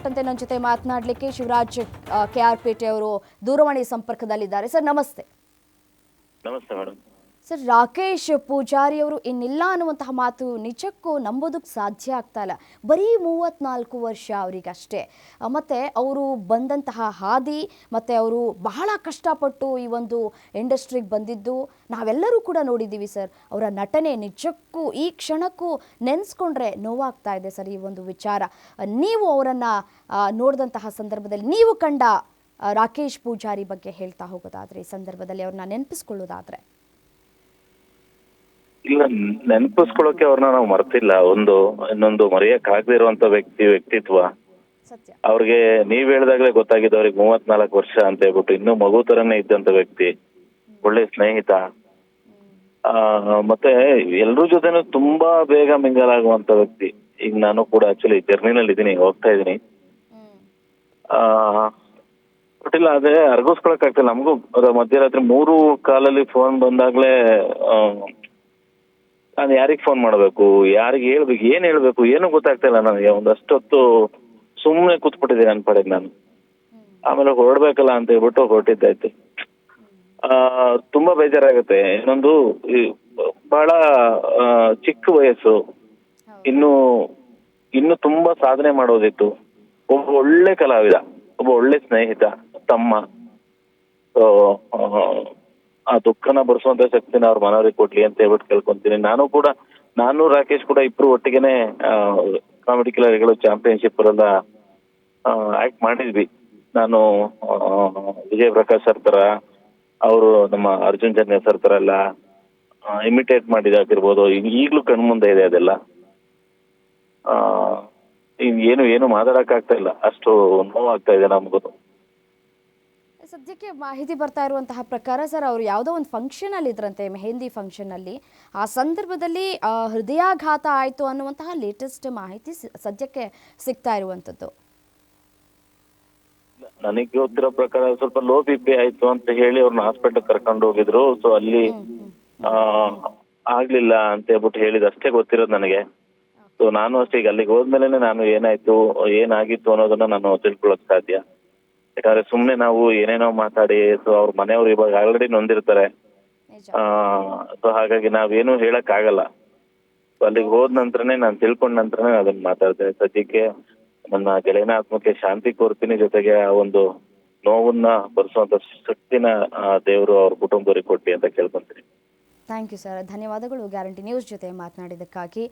ಸಂಬಂಧಪಟ್ಟಂತೆ ನನ್ನ ಜೊತೆ ಮಾತನಾಡಲಿಕ್ಕೆ ಶಿವರಾಜ್ ಕೆ ಆರ್ ಪೇಟೆ ಅವರು ದೂರವಾಣಿ ಸಂಪರ್ಕದಲ್ಲಿದ್ದಾರೆ. ಸರ್, ನಮಸ್ತೆ. ನಮಸ್ತೆ ಮೇಡಮ್ ಸರ್, ರಾಕೇಶ್ ಪೂಜಾರಿ ಅವರು ಇನ್ನಿಲ್ಲ ಅನ್ನುವಂತಹ ಮಾತು ನಿಜಕ್ಕೂ ನಂಬೋದಕ್ಕೆ ಸಾಧ್ಯ ಆಗ್ತಾ ಇಲ್ಲ. ಬರೀ ಮೂವತ್ನಾಲ್ಕು ವರ್ಷ ಅವರಿಗಷ್ಟೇ. ಮತ್ತು ಮತ್ತೆ ಅವರು ಬಂದಂತಹ ಹಾದಿ, ಮತ್ತು ಅವರು ಬಹಳ ಕಷ್ಟಪಟ್ಟು ಈ ಒಂದು ಇಂಡಸ್ಟ್ರಿಗೆ ಬಂದಿದ್ದು, ನಾವೆಲ್ಲರೂ ಕೂಡ ನೋಡಿದ್ದೀವಿ ಸರ್. ಅವರ ನಟನೆ ನಿಜಕ್ಕೂ ಈ ಕ್ಷಣಕ್ಕೂ ನೆನೆಸ್ಕೊಂಡ್ರೆ ನೋವಾಗ್ತಾ ಇದೆ ಸರ್ ಈ ಒಂದು ವಿಚಾರ. ನೀವು ಅವರನ್ನು ನೋಡಿದಂತಹ ಸಂದರ್ಭದಲ್ಲಿ ನೀವು ಕಂಡ ರಾಕೇಶ್ ಪೂಜಾರಿ ಬಗ್ಗೆ ಹೇಳ್ತಾ ಹೋಗೋದಾದ್ರೆ, ಈ ಸಂದರ್ಭದಲ್ಲಿ ಅವ್ರನ್ನ ನೆನಪಿಸ್ಕೊಳ್ಳೋದಾದ್ರೆ. ಇಲ್ಲ ನೆನಪಿಸ್ಕೊಳ್ಳೋಕೆ ಅವ್ರನ್ನ ನಾವು ಮರ್ತಿಲ್ಲ. ಒಂದು ಇನ್ನೊಂದು ಮರೆಯಕ್ ಆಗದೆ ಇರುವಂತ ವ್ಯಕ್ತಿ ವ್ಯಕ್ತಿತ್ವ. ಸತ್ಯ. ಅವ್ರಿಗೆ ನೀವ್ ಹೇಳ್ದಾಗ್ಲೇ ಗೊತ್ತಾಗಿದ್ದು ಅವ್ರಿಗೆ ಮೂವತ್ನಾಲ್ಕು ವರ್ಷ ಅಂತ ಹೇಳ್ಬಿಟ್ಟು ಇನ್ನೂ ಮಗು ತರನೇ ಇದ್ದಂತ ವ್ಯಕ್ತಿ. ಒಳ್ಳೆ ಸ್ನೇಹಿತ. ಆ ಮತ್ತೆ ಎಲ್ರ ಜೊತೆನೂ ತುಂಬಾ ಬೇಗ ಮಿಂಗಲ್ ಆಗುವಂತ ವ್ಯಕ್ತಿ. ಈಗ ನಾನು ಕೂಡ ಆಕ್ಚುಲಿ ಜರ್ನಿನಲ್ಲಿ ಇದೀನಿ ಹೋಗ್ತಾ ಇದೀನಿ. ಆ ಇಲ್ಲ ಅದೇ ಅರ್ಗಿಸ್ಕೊಳಕ್ ಆಗ್ತಿಲ್ಲ ನಮಗೂ ಮಧ್ಯರಾತ್ರಿ ಮೂರು ಕಾಲಲ್ಲಿ ಫೋನ್ ಬಂದಾಗ್ಲೇ ನಾನು ಯಾರಿಗೆ ಫೋನ್ ಮಾಡಬೇಕು? ಯಾರಿಗೆ ಹೇಳ್ಬೇಕು? ಏನ್ ಹೇಳ್ಬೇಕು? ಏನು ಗೊತ್ತಾಗ್ತಾ ಇಲ್ಲ ನನಗೆ. ಒಂದಷ್ಟೊತ್ತು ಸುಮ್ಮನೆ ಕೂತ್ಬಿಟ್ಟಿದೆ ನನ್ನ ಪಡೆಗೆ ನಾನು. ಆಮೇಲೆ ಹೊರಡ್ಬೇಕಲ್ಲ ಅಂತ ಹೇಳ್ಬಿಟ್ಟು ಹೊರಟಿದ್ದಾಯ್ತು ಆ, ತುಂಬಾ ಬೇಜಾರಾಗುತ್ತೆ. ಇನ್ನೊಂದು ಬಹಳ ಚಿಕ್ಕ ವಯಸ್ಸು. ಇನ್ನು ಇನ್ನು ತುಂಬಾ ಸಾಧನೆ ಮಾಡೋದಿತ್ತು. ಒಬ್ಬ ಒಳ್ಳೆ ಕಲಾವಿದ, ಒಬ್ಬ ಒಳ್ಳೆ ಸ್ನೇಹಿತ, ತಮ್ಮ. ಆ ದುಃಖನ ಬರ್ಸುವಂತ ಶಕ್ತಿನ ಅವ್ರ ಮನವರಿಗೆ ಕೊಡ್ಲಿ ಅಂತ ಹೇಳ್ಬಿಟ್ಟು ಕೇಳ್ಕೊಂತೀನಿ. ನಾನು ಕೂಡ, ನಾನು ರಾಕೇಶ್ ಕೂಡ ಇಬ್ರು ಒಟ್ಟಿಗೆನೆ ಕಾಮಿಡಿ ಕಿಲರ್ಗಳು ಚಾಂಪಿಯನ್ಶಿಪ್ ಎಲ್ಲ ಆಕ್ಟ್ ಮಾಡಿದ್ವಿ. ನಾನು ವಿಜಯ್ ಪ್ರಕಾಶ್ ಸರ್ ತರ, ಅವರು ನಮ್ಮ ಅರ್ಜುನ್ ಜನ್ಯ ಸರ್ ತರ ಎಲ್ಲ ಇಮಿಟೇಟ್ ಮಾಡಿದಾಗಿರ್ಬೋದು ಈಗಲೂ ಕಣ್ ಕಣ್ಮುಂದೆ ಇದೆ ಅದೆಲ್ಲ. ಏನು ಏನು ಮಾತಾಡಕ್ ಆಗ್ತಾ ಇಲ್ಲ. ಅಷ್ಟು ನೋವಾಗ್ತಾ ಇದೆ ನಮಗೂ ಸದ್ಯಕ್ಕೆ ಮಾಹಿತಿ ಬರ್ತಾ ಇರುವಂತಹ ಪ್ರಕಾರ ಸರ್ ಅವರು ಯಾವುದೋ ಒಂದು ಫಂಕ್ಷನ್ ಅಲ್ಲಿ ಇದ್ರಂತೆ ಮೆಹಂದಿ ಫಂಕ್ಷನ್ ಅಲ್ಲಿ. ಆ ಸಂದರ್ಭದಲ್ಲಿ ಹೃದಯಾಘಾತ ಆಯಿತು ಅನ್ನುವಂತಹ ಲೇಟೆಸ್ಟ್ ಮಾಹಿತಿ ಸದ್ಯಕ್ಕೆ ಸಿಗ್ತಾ ಇರುವಂತದ್ದು ನನಗೆ ಗೊತ್ತಿರೋ ಪ್ರಕಾರ ಸ್ವಲ್ಪ ಲೋ ಬಿ ಪಿ ಆಯ್ತು ಅಂತ ಹೇಳಿ ಅವ್ರನ್ನ ಹಾಸ್ಪಿಟಲ್ ಕರ್ಕೊಂಡು ಹೋಗಿದ್ರು. ಸೊ ಅಲ್ಲಿ ಆ ಆಗ್ಲಿಲ್ಲ ಅಂತ ಹೇಳ್ಬಿಟ್ಟು ಹೇಳಿದ ಅಷ್ಟೇ ಗೊತ್ತಿರೋದು ನನಗೆ. ಸೊ ನಾನು ಅಷ್ಟೇ ಈಗ ಅಲ್ಲಿಗೆ ಹೋದ್ಮೇಲೆ ನಾನು ಏನಾಯ್ತು ಏನಾಗಿತ್ತು ಅನ್ನೋದನ್ನ ನಾನು ತಿಳ್ಕೊಳಕ್ ಸಾಧ್ಯ. ಯಾಕಂದ್ರೆ ಸುಮ್ನೆ ನಾವು ಏನೇನೋ ಮಾತಾಡಿ ಸೊ ಅವ್ರ ಮನೆಯವ್ರು ಇವಾಗ ಆಲ್ರೆಡಿ ನೊಂದಿರ್ತಾರೆ. ನಿಜ. ಸೊ ಹಾಗಾಗಿ ನಾವೇನು ಹೇಳಕ್ ಆಗಲ್ಲ ಅಲ್ಲಿಗೆ ಹೋದ ನಂತರನೇ ನಾನು ತಿಳ್ಕೊಂಡ ನಂತರನೇ ಅದನ್ನ ಮಾತಾಡ್ತೇನೆ ಸದ್ಯಕ್ಕೆ ನನ್ನ ಗೆಳೆಯನ ಆತ್ಮಕ್ಕೆ ಶಾಂತಿ ಕೋರ್ತೀನಿ ಜೊತೆಗೆ ಆ ಒಂದು ನೋವನ್ನ ಭರಿಸುವಂತ ಶಕ್ತಿನ ದೇವರು ಅವ್ರ ಕುಟುಂಬದವ್ರಿಗೆ ಕೊಟ್ಟಿ ಅಂತ ಕೇಳ್ಕೊಂತೀನಿ. ಥ್ಯಾಂಕ್ ಯು ಸರ್ ಧನ್ಯವಾದಗಳು. ಗ್ಯಾರಂಟಿ ನ್ಯೂಸ್ ಜೊತೆ ಮಾತನಾಡಿದ್ದಕ್ಕಾಗಿ.